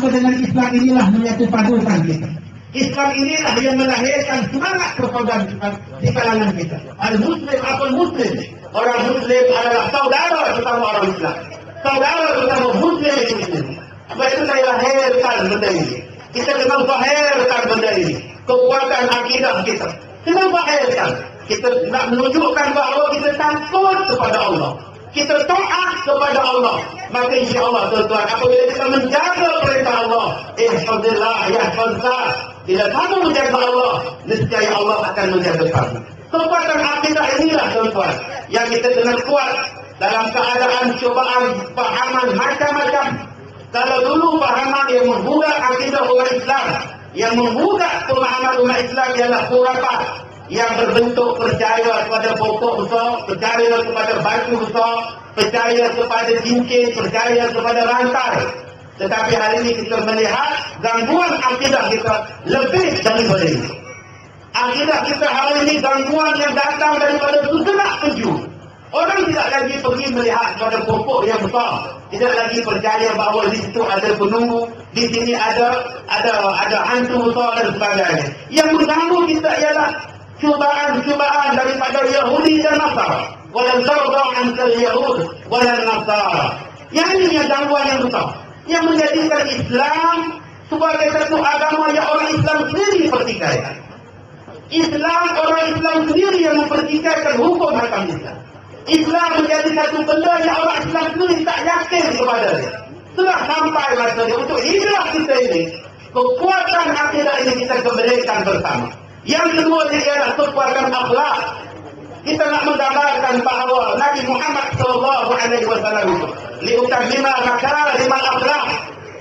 maka dengan Islam inilah menyatu padukan kita. Islam inilah yang melahirkan semangat persaudaraan di kalangan kita. Al-Muslim apa Muslim? Orang Muslim adalah saudara bersama orang Islam. Saudara bersama Muslim ini. Sebab itu saya lahirkan benda ini. Kita kena zahirkan benda ini. Kekuatan akidah kita. Kena zahirkan. Kita nak menunjukkan bahawa kita takut kepada Allah. Kita taat kepada Allah. Maka insya Allah tuan-tuan, apabila kita menjaga perintah Allah, ihfazillah, yahfazlah. Bila kamu menjaga Allah, nescaya Allah akan menjaga kamu. Kekuatan akidah inilah tuan-tuan, yang kita kena kuat dalam keadaan cobaan pahaman macam-macam. Kalau dulu pahaman yang membuka akidah umat Islam, yang membuka pemahaman umat Islam ialah kurafat, yang berbentuk percaya kepada pokok besar, percaya kepada batu besar, percaya kepada cincin, percaya kepada rantai. Tetapi hari ini kita melihat gangguan akidah kita lebih daripada ini. Akidah kita hari ini gangguan yang datang daripada segenap penjuru. Orang tidak lagi pergi melihat pada pokok yang besar. Tidak lagi percaya bahawa di situ ada penunggu, di sini ada ada ada hantu besar dan sebagainya. Yang mengganggu kita ialah cubaan-cubaan daripada Yahudi dan Nasara. Walan tarda ankal Yahud walan Nasara. Yang ini yang gangguan yang besar. Yang menjadikan Islam sebagai satu agama yang orang Islam sendiri pertikaikan. Islam orang Islam sendiri yang mempertikaikan hukum hakam Islam. Islam menjadi satu benda yang orang Islam sendiri tak yakin kepada dia. Telah sampai masanya untuk hidup kita ini, kekuatan akidah ini kita kembalikan bersama. Yang kedua ialah kekuatan akhlak. Kita nak menggambarkan bahawa Nabi Muhammad sallallahu alaihi wasallam liutam lima makara lima akhlak.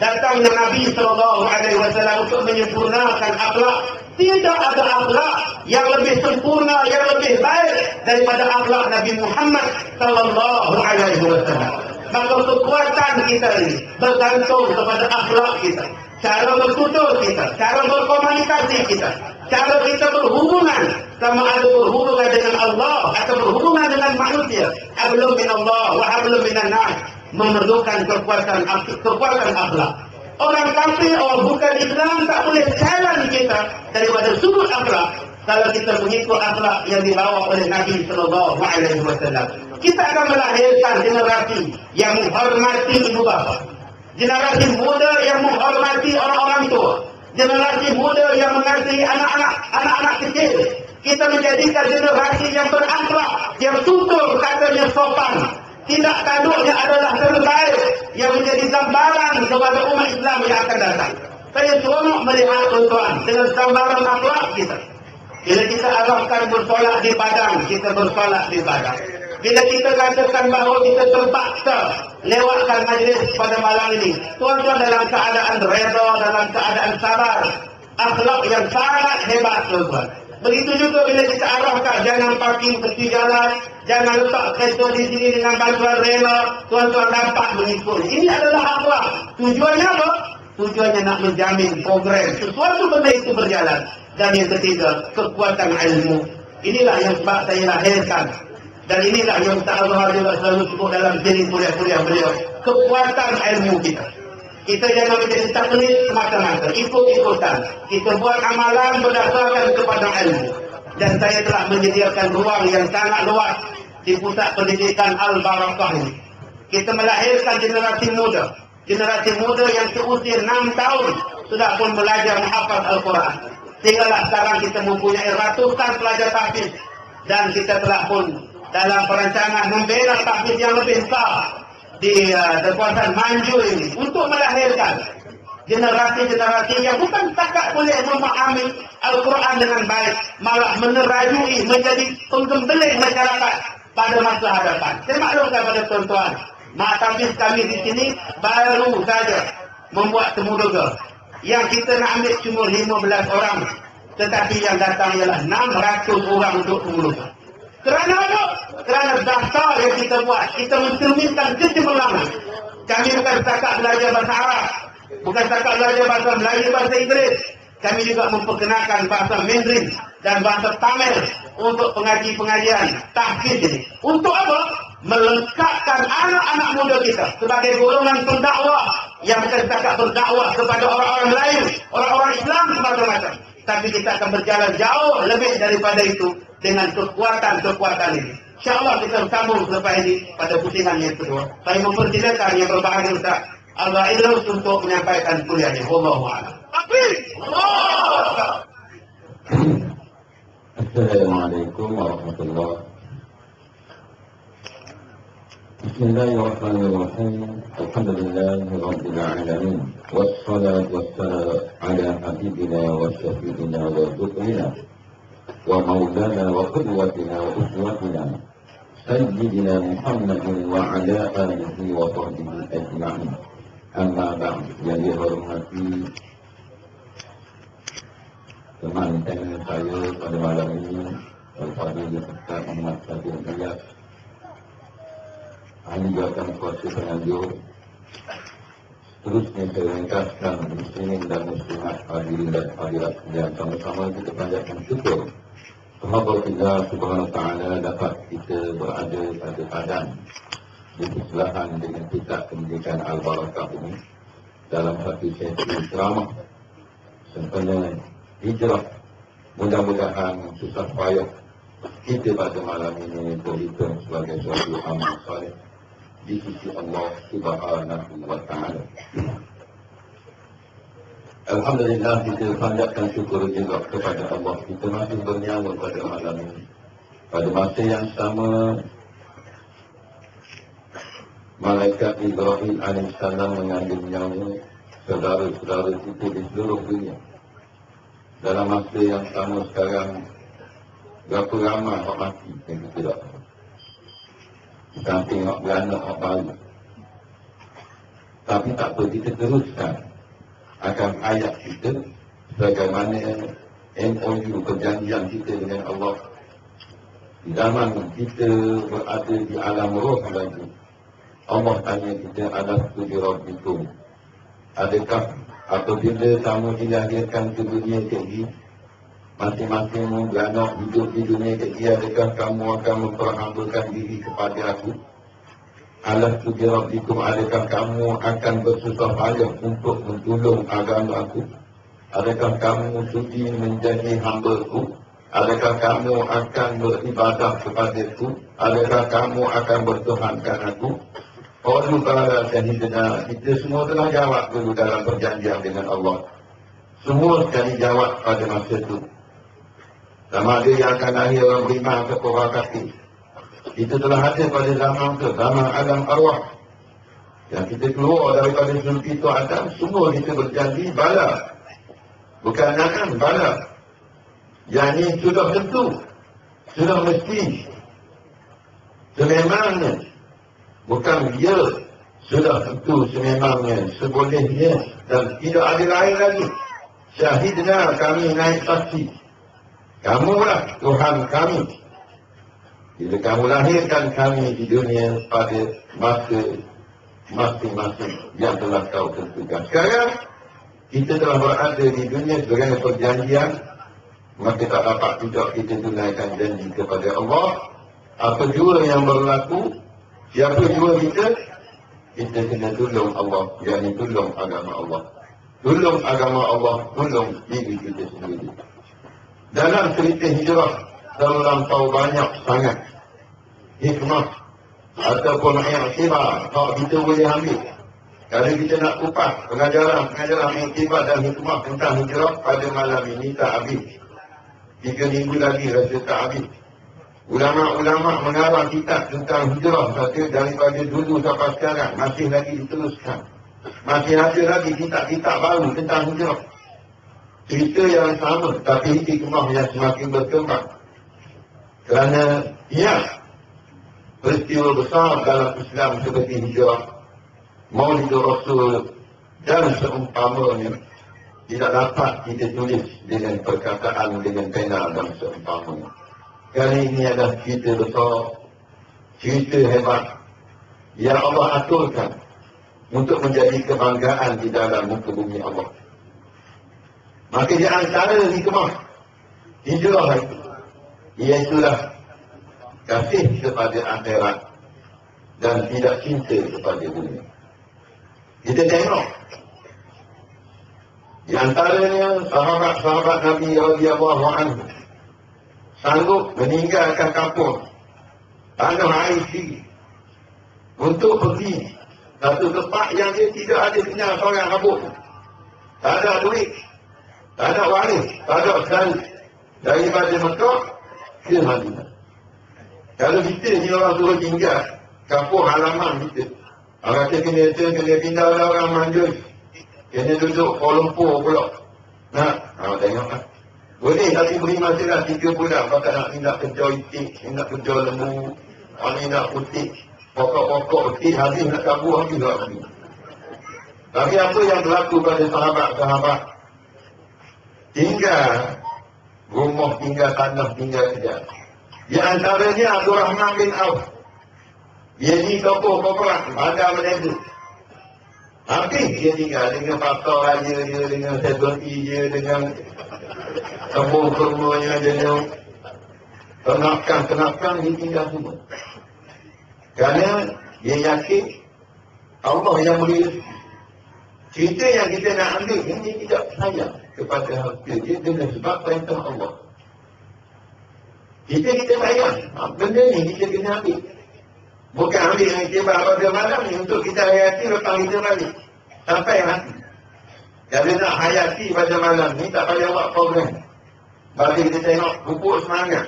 Datangnya Nabi sallallahu alaihi wasallam untuk menyempurnakan akhlak. Tidak ada akhlak yang lebih sempurna, yang lebih baik daripada akhlak Nabi Muhammad sallallahu alaihi wasallam. Maka kekuatan kita ini bergantung kepada akhlak kita. Cara bertutur kita, cara berkomunikasi kita, cara kita berhubungan sama ada berhubungan dengan Allah atau berhubungan dengan manusia. Hablum min Allah wa hablum min nas memerlukan kekuatan kekuatan akhlak. Orang kafir, orang bukan Islam tak boleh jalan kita daripada sudut akhlak kalau kita mengikut akhlak yang dibawa oleh Nabi sallallahu alaihi wasallam. Kita akan melahirkan generasi yang menghormati ibu bapa. Generasi muda yang menghormati orang-orang tua. Generasi muda yang mengasihi anak-anak anak-anak kecil. Kita menjadikan generasi yang berakhlak, yang tutur katanya sopan, tidak tanduknya adalah terbaik yang menjadi gambaran kepada umat Islam yang akan datang. Saya seronok melihat tuan-tuan dengan gambaran akhlak kita. Bila kita arahkan bersolat di padang, kita bersolat di padang. Bila kita katakan bahawa kita terpaksa lewatkan majlis pada malam ini, tuan-tuan dalam keadaan reda, dalam keadaan sabar, akhlak yang sangat hebat tuan-tuan. Begitu juga bila kita arahkan jangan parking tepi jalan, jangan letak kereta di sini dengan bantuan rela, tuan-tuan dapat mengikut. Ini adalah akhlak. Tujuannya apa? Tujuannya nak menjamin program sesuatu benda itu berjalan. Dan yang ketiga, kekuatan ilmu. Inilah yang sebab saya lahirkan. Dan inilah yang Ustaz Azhar juga selalu sebut dalam jenis kuliah-kuliah beliau. Kekuatan ilmu kita. Kita jangan menjadi taklid semata-mata, ikut-ikutan. Kita buat amalan berdasarkan kepada ilmu. Dan saya telah menyediakan ruang yang sangat luas di pusat pendidikan Al-Barakah ini. Kita melahirkan generasi muda. Generasi muda yang seusia 6 tahun sudah pun belajar menghafal Al-Quran. Sehinggalah sekarang kita mempunyai ratusan pelajar tahfiz. Dan kita telah pun dalam perancangan membela tahfiz yang lebih besar di uh, kekuasaan manjur ini untuk melahirkan generasi-generasi yang bukan takat boleh memahami Al-Quran dengan baik malah menerajui menjadi penggembeling masyarakat pada masa hadapan. Saya maklumkan pada tuan-tuan mak tabis kami di sini baru saja membuat temuduga yang kita nak ambil cuma 15 orang tetapi yang datang ialah 600 orang untuk temuduga kerana apa? Kerana daftar yang kita buat, kita mencerminkan kecemerlangan. Kami bukan setakat belajar bahasa Arab. Bukan setakat belajar bahasa Melayu, bahasa Inggeris. Kami juga memperkenalkan bahasa Mandarin dan bahasa Tamil untuk pengaji-pengajian tahfiz ini. Untuk apa? melengkapkan anak-anak muda kita sebagai golongan pendakwah yang bukan setakat berdakwah kepada orang-orang Melayu, orang-orang Islam semacam-macam. Tapi kita akan berjalan jauh lebih daripada itu dengan kekuatan-kekuatan ini. InsyaAllah kita bersambung selepas ini pada pusingan yang kedua. Saya mempersilakan yang berbahagia Ustaz Al-Ba'idah untuk menyampaikan kuliahnya. Wallahu'alaikum. Tapi, Allah! Assalamualaikum warahmatullahi Bismillahirrahmanirrahim. Alhamdulillahirrahmanirrahim. Wassalamualaikum warahmatullahi wabarakatuh. Wassalamualaikum warahmatullahi wabarakatuh. ومولانا وقدوتنا وأسوتنا سيدنا محمد وعلى آله وصحبه أجمعين أما بعد yang dihormati teman-teman saya pada malam ini Al-Fadhil Ustaz Muhammad Sadir Iyas ahli jawatan kuasa penganjur terusnya saya ringkaskan muslimin dan muslimat hadirin dan hadirat yang sama-sama kita panjatkan syukur Sahabat kita subhanahu wa ta'ala dapat kita berada pada padang di dengan kita pendidikan Al-Barakah ini dalam satu sesi ceramah sempena hijrah mudah-mudahan susah payah kita pada malam ini berhitung sebagai suatu amal di sisi Allah Subhanahu wa taala. Alhamdulillah kita panjatkan syukur juga kepada Allah kita masih bernyawa pada malam ini. Pada masa yang sama Malaikat Ibrahim AS mengambil nyawa saudara-saudara kita di seluruh dunia. Dalam masa yang sama sekarang berapa ramai orang mati yang kita tidak tahu. Kita tengok beranak apa baru. Tapi tak apa, kita teruskan akan ayat kita bagaimana MOU perjanjian kita dengan Allah. Zaman kita berada di alam roh lagi. Allah tanya kita ada studi Rabbikum? Adakah apabila kamu dilahirkan ke dunia ke masing-masing beranak hidup di dunia ini adakah kamu akan memperhambakan diri kepada aku Allah tuji Rabbikum adakah kamu akan bersusah payah untuk mentolong agama aku? Adakah kamu sudi menjadi hamba aku adakah kamu akan beribadah kepada aku adakah kamu akan bertuhankan aku? Qalu qala syahidna kita semua telah jawab dulu dalam perjanjian dengan Allah. Semua sekali jawab pada masa itu. Sama ada yang akan lahir orang beriman ke orang kafir. Itu telah ada pada zaman ke zaman alam arwah. Yang kita keluar daripada sulki itu Adam, semua kita berjanji bala. Bukan akan bala. Yang ini sudah tentu. Sudah mesti. Sememangnya. Bukan dia. Sudah tentu sememangnya. Sebolehnya. Dan tidak ada lain lagi. Syahidna kami naik saksi. Kamulah Tuhan kami. Bila kamu lahirkan kami di dunia pada masa masing-masing yang telah kau tentukan. Sekarang, kita telah berada di dunia sebagai perjanjian, maka tak dapat juga kita tunaikan janji kepada Allah. Apa jua yang berlaku, siapa jua kita, kita kena tolong Allah, yang tolong agama Allah. Tolong agama Allah, tolong diri kita sendiri. Dalam cerita hijrah tahu banyak sangat hikmah ataupun i'tibar kalau kita boleh ambil. Kalau kita nak kupas pengajaran-pengajaran i'tibar dan hikmah tentang hijrah pada malam ini tak habis. Tiga minggu lagi rasa tak habis. Ulama-ulama mengarang kitab tentang hijrah satu daripada dulu sampai sekarang masih lagi diteruskan. Masih ada lagi kitab-kitab baru tentang hijrah cerita yang sama tapi hikmah yang semakin berkembang kerana ya peristiwa besar dalam Islam seperti hijrah maulid Rasul dan seumpamanya tidak dapat kita tulis dengan perkataan dengan pena dan seumpamanya. Kali ini adalah cerita besar cerita hebat yang Allah aturkan untuk menjadi kebanggaan di dalam muka bumi Allah. Maka di antara hikmah hijrah itu iaitulah kasih kepada akhirat dan tidak cinta kepada dunia. Kita tengok di antaranya sahabat-sahabat Nabi radhiyallahu anhu sanggup meninggalkan kampung tanah sendiri untuk pergi satu tempat yang dia tidak ada kenal seorang rambut. Tak ada duit. Tak ada waris. Tak ada sekali. Daripada Mekah ke Madinah. Kalau kita ni orang suruh tinggal kampung halaman kita. Orang kata kena, kena pindah lah orang mandul. Kena duduk Kuala Lumpur pula. Nak, ha, tengok lah. Boleh tapi beri masa lah tiga bulan. Tak nak ni nak kerja itik, ni nak kerja lembu, ni nak putih. Pokok-pokok itik habis nak kabur habis lah. Tapi apa yang berlaku pada sahabat-sahabat? Tinggal rumah, tinggal tanah, tinggal kerja. Di antaranya Abdul Rahman bin Auf. Dia ni tokoh peperang, ada menentu. Habis dia tinggal dengan pasal raja dia, dengan selebriti dia, dengan kurmanya, dengan tenapkan-tenapkan dia tinggal semua. Kerana dia yakin Allah yang boleh Cerita yang kita nak ambil ini tidak sayang kepada harta dia dengan sebab perintah Allah. Kita kita sayang. Ha, benda ni kita kena ambil. Bukan ambil yang kita pada malam ni untuk kita hayati lepas kita balik. Sampai mati. Kalau nak hayati pada malam ni tak payah buat program. Bagi kita tengok pupuk semangat.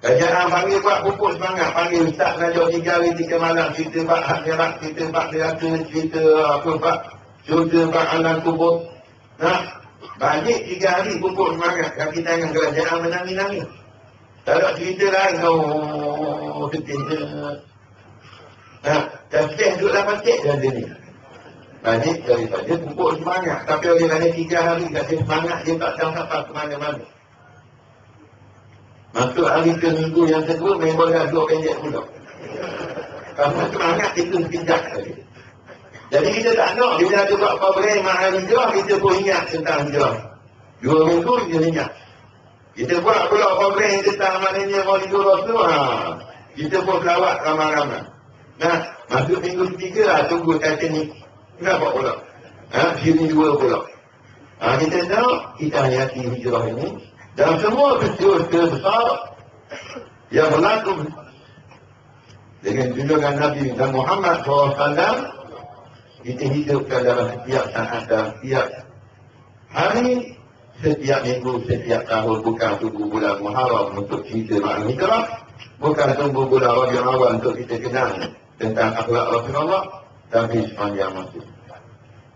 Kerajaan panggil buat pupuk semangat. Panggil Ustaz Najok tiga hari tiga malam. Cerita hak nyerak, cerita bak neraka, cerita apa bak. Cerita bak alam kubur. Nah, balik tiga hari pupuk semangat. Kaki tangan kerajaan menangis-nangis. Tak ada cerita lain. Oh, cerita. Nah, dan Syekh duduk dalam masjid dan dia ni. Balik daripada pupuk semangat. Tapi oleh kerana tiga hari kata semangat, dia tak tahu apa ke mana-mana. Masuk hari ke minggu yang kedua, memang dah dua pendek pula. Kalau semangat, itu sekejap lagi. Jadi kita tak nak, bila ada buat program mahal hijrah, kita pun ingat tentang hijrah. Dua minggu, kita ingat. Kita buat pula program tentang maknanya Maulidul Rasul, ha. kita pun kelawat ramai-ramai. Nah, masuk minggu ketiga lah, tunggu kata ni. Kenapa pula? Ha, sini dua pula. Ha, kita tahu, kita hayati hijrah ini, dan semua peristiwa besar yang berlaku dengan junjungan Nabi dan Muhammad SAW kita hidupkan dalam setiap saat dan setiap hari setiap minggu, setiap tahun. Bukan tunggu bulan Muharram untuk cerita makna hijrah. Bukan tunggu bulan Rabiul Awal untuk kita kenal tentang akhlak Rasulullah tapi sepanjang masa.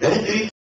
Jadi